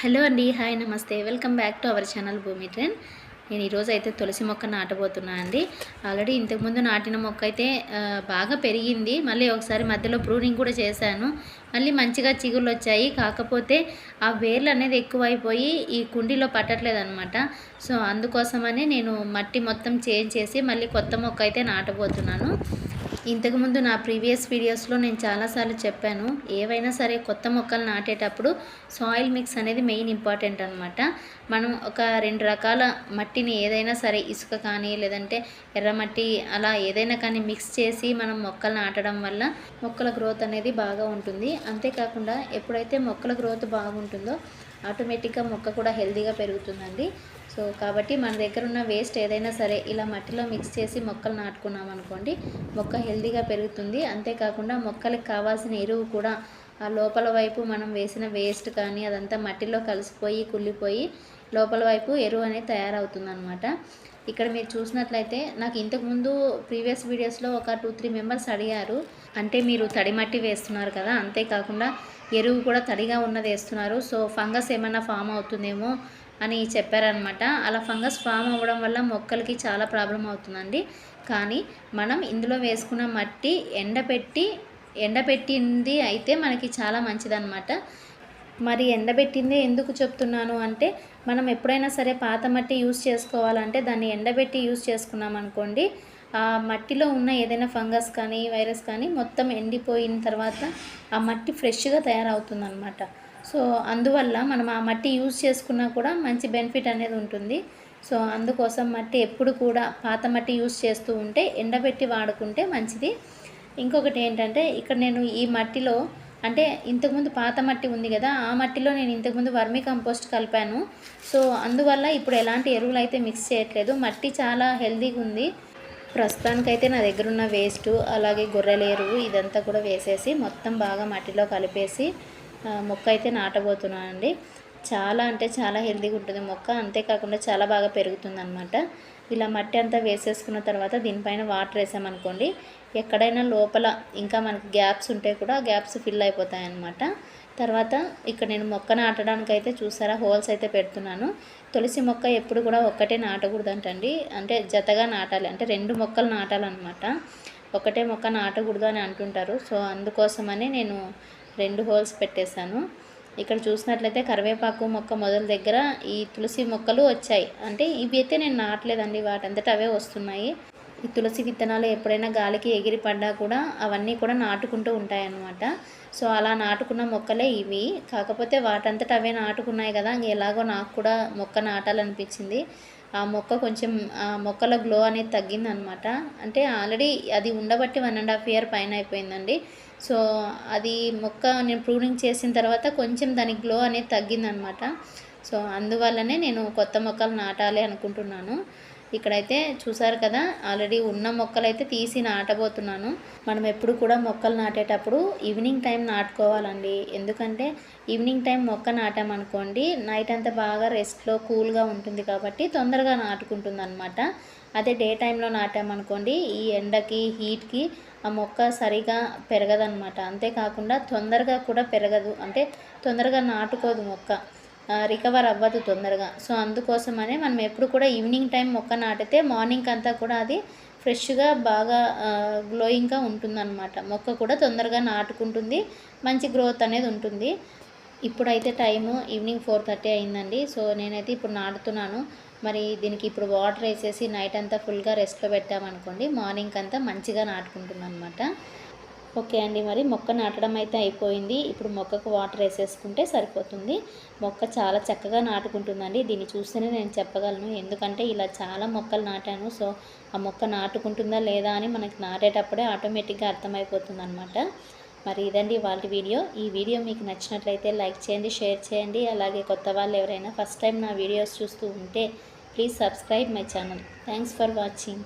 Hello అండి hi నమస్తే. Welcome back to our channel Bhoomi trend నేను ఈరోజు అయితే తులసి మొక్క నాటబోతున్నాను అండి. ఆల్రెడీ ఇంతకుముందు నాటిన మొక్క అయితే బాగా పెరిగింది. మళ్ళీ ఒకసారి మధ్యలో ప్రూనింగ్ కూడా చేశాను. మళ్ళీ మంచిగా చిగుళ్ళు వచ్చాయి. కాకపోతే ఆ వేర్లు అనేది ఎక్కువైపోయి ఈ కుండీలో పట్టట్లేదు అనమాట సో అందుకోసమని నేను మట్టి మొత్తం చేంజ్ చేసి మళ్ళీ కొత్త మొక్క అయితే నాటబోతున్నాను. ఇంతకుముందు నా ప్రీవియస్ వీడియోస్లో నేను చాలాసార్లు చెప్పాను ఏవైనా సరే కొత్త మొక్కలు నాటేటప్పుడు సాయిల్ మిక్స్ అనేది మెయిన్ ఇంపార్టెంట్ అనమాట మనం ఒక రెండు రకాల మట్టిని ఏదైనా సరే ఇసుక కానీ లేదంటే ఎర్రమట్టి అలా ఏదైనా కానీ మిక్స్ చేసి మనం మొక్కలు నాటడం వల్ల మొక్కల గ్రోత్ అనేది బాగా ఉంటుంది. అంతేకాకుండా ఎప్పుడైతే మొక్కల గ్రోత్ బాగుంటుందో ఆటోమేటిక్గా మొక్క కూడా హెల్తీగా పెరుగుతుందండి. సో కాబట్టి మన దగ్గర ఉన్న వేస్ట్ ఏదైనా సరే ఇలా మట్టిలో మిక్స్ చేసి మొక్కలు నాటుకున్నాం అనుకోండి మొక్క హెల్దీగా పెరుగుతుంది. అంతేకాకుండా మొక్కలకు కావాల్సిన ఎరువు కూడా ఆ లోపల వైపు మనం వేసిన వేస్ట్ కానీ అదంతా మట్టిలో కలిసిపోయి కుళ్ళిపోయి లోపల వైపు ఎరువు అనేది తయారవుతుంది అనమాట ఇక్కడ మీరు చూసినట్లయితే నాకు ఇంతకుముందు ప్రీవియస్ వీడియోస్లో ఒక టూ త్రీ మెంబర్స్ అడిగారు. అంటే మీరు తడి మట్టి వేస్తున్నారు కదా అంతేకాకుండా ఎరువు కూడా తడిగా ఉన్నది వేస్తున్నారు. సో ఫంగస్ ఏమైనా ఫామ్ అవుతుందేమో అని చెప్పారనమాట అలా ఫంగస్ ఫామ్ అవ్వడం వల్ల మొక్కలకి చాలా ప్రాబ్లం అవుతుందండి. కానీ మనం ఇందులో వేసుకున్న మట్టి ఎండపెట్టి ఎండపెట్టింది అయితే మనకి చాలా మంచిదన్నమాట. మరి ఎండబెట్టిందే ఎందుకు చెప్తున్నాను అంటే మనం ఎప్పుడైనా సరే పాత మట్టి యూస్ చేసుకోవాలంటే దాన్ని ఎండబెట్టి యూస్ చేసుకున్నాం అనుకోండి ఆ మట్టిలో ఉన్న ఏదైనా ఫంగస్ కానీ వైరస్ కానీ మొత్తం ఎండిపోయిన తర్వాత ఆ మట్టి ఫ్రెష్గా తయారవుతుందన్నమాట. సో అందువల్ల మనం ఆ మట్టి యూజ్ చేసుకున్నా కూడా మంచి బెనిఫిట్ అనేది ఉంటుంది. సో అందుకోసం మట్టి ఎప్పుడు కూడా పాత మట్టి యూజ్ చేస్తూ ఉంటే ఎండబెట్టి వాడుకుంటే మంచిది. ఇంకొకటి ఏంటంటే ఇక్కడ నేను ఈ మట్టిలో అంటే ఇంతకుముందు పాత మట్టి ఉంది కదా ఆ మట్టిలో నేను ఇంతకుముందు వర్మీ కంపోస్ట్ కలిపాను. సో అందువల్ల ఇప్పుడు ఎలాంటి ఎరువులు అయితే మిక్స్ చేయట్లేదు. మట్టి చాలా హెల్తీగా ఉంది. ప్రస్తుతానికైతే నా దగ్గర ఉన్న వేస్ట్ అలాగే గొర్రెల ఎరువు ఇదంతా కూడా వేసేసి మొత్తం బాగా మట్టిలో కలిపేసి మొక్క అయితే నాటబోతున్నానండి. చాలా అంటే చాలా హెల్తీగా ఉంటుంది మొక్క. అంతేకాకుండా చాలా బాగా పెరుగుతుంది అనమాట ఇలా మట్టి అంతా వేసేసుకున్న తర్వాత దీనిపైన వాటర్ వేసామనుకోండి ఎక్కడైనా లోపల ఇంకా మనకి గ్యాప్స్ ఉంటే కూడా గ్యాప్స్ ఫిల్ అయిపోతాయి అన్నమాట తర్వాత ఇక్కడ నేను మొక్క నాటడానికి అయితే చూసారా హోల్స్ అయితే పెడుతున్నాను. తులసి మొక్క ఎప్పుడు కూడా ఒక్కటే నాటకూడదంటండి. అంటే జతగా నాటాలి. అంటే రెండు మొక్కలు నాటాలన్నమాట. ఒకటే మొక్క నాటకూడదు అని అంటుంటారు. సో అందుకోసమని నేను రెండు హోల్స్ పెట్టేశాను. ఇక్కడ చూసినట్లయితే కరివేపాకు మొక్క మొదల దగ్గర ఈ తులసి మొక్కలు వచ్చాయి. అంటే ఇవి అయితే నేను నాటలేదండి వాటంతట అవే వస్తున్నాయి. ఈ తులసి విత్తనాలు ఎప్పుడైనా గాలికి ఎగిరి పడ్డా కూడా అవన్నీ కూడా నాటుకుంటూ ఉంటాయన్నమాట. సో అలా నాటుకున్న మొక్కలే ఇవి. కాకపోతే వాటంతట అవే నాటుకున్నాయి కదా ఇంక ఎలాగో నాకు కూడా మొక్క నాటాలనిపించింది. ఆ మొక్క కొంచెం ఆ మొక్కల గ్లో అనేది తగ్గిందనమాట. అంటే ఆల్రెడీ అది ఉండబట్టి వన్ అండ్ హాఫ్ ఇయర్ పైన అయిపోయిందండి. సో అది మొక్క నేను ప్రూనింగ్ చేసిన తర్వాత కొంచెం దాని గ్లో అనేది తగ్గిందనమాట. సో అందువల్లనే నేను కొత్త మొక్కలు నాటాలి అనుకుంటున్నాను. ఇక్కడైతే చూసారు కదా ఆల్రెడీ ఉన్న మొక్కలైతే తీసి నాటబోతున్నాను. మనం ఎప్పుడు కూడా మొక్కలు నాటేటప్పుడు ఈవినింగ్ టైం నాటుకోవాలండి. ఎందుకంటే ఈవినింగ్ టైం మొక్క నాటామనుకోండి నైట్ అంతా బాగా రెస్ట్లో కూల్గా ఉంటుంది కాబట్టి తొందరగా నాటుకుంటుంది అనమాట అదే డే టైంలో నాటామనుకోండి ఈ ఎండకి హీట్కి ఆ మొక్క సరిగా పెరగదనమాట అంతేకాకుండా తొందరగా కూడా పెరగదు. అంటే తొందరగా నాటుకోదు మొక్క. రికవర్ అవ్వదు తొందరగా. సో అందుకోసమనే మనం ఎప్పుడు కూడా ఈవినింగ్ టైం మొక్క నాటితే మార్నింగ్ అంతా కూడా అది ఫ్రెష్గా బాగా గ్లోయింగ్గా ఉంటుందన్నమాట. మొక్క కూడా తొందరగా నాటుకుంటుంది మంచి గ్రోత్ అనేది ఉంటుంది. ఇప్పుడైతే టైము ఈవినింగ్ ఫోర్ థర్టీ అయిందండి. సో నేనైతే ఇప్పుడు నాటుతున్నాను. మరి దీనికి ఇప్పుడు వాటర్ వేసేసి నైట్ అంతా ఫుల్గా రెస్ట్లో పెట్టామనుకోండి మార్నింగ్ అంతా మంచిగా నాటుకుంటుంది అనమాట ఓకే అండి మరి మొక్క నాటడం అయితే అయిపోయింది. ఇప్పుడు మొక్కకు వాటర్ వేసేసుకుంటే సరిపోతుంది. మొక్క చాలా చక్కగా నాటుకుంటుందండి. దీన్ని చూస్తేనే నేను చెప్పగలను. ఎందుకంటే ఇలా చాలా మొక్కలు నాటాను. సో ఆ మొక్క నాటుకుంటుందా లేదా అని మనకి నాటేటప్పుడే ఆటోమేటిక్గా అర్థమైపోతుంది అనమాట మరి ఇదండి వాళ్ళ వీడియో. ఈ వీడియో మీకు నచ్చినట్లయితే లైక్ చేయండి షేర్ చేయండి. అలాగే కొత్త వాళ్ళు ఎవరైనా ఫస్ట్ టైం నా వీడియోస్ చూస్తూ ఉంటే please subscribe my channel. Thanks for watching.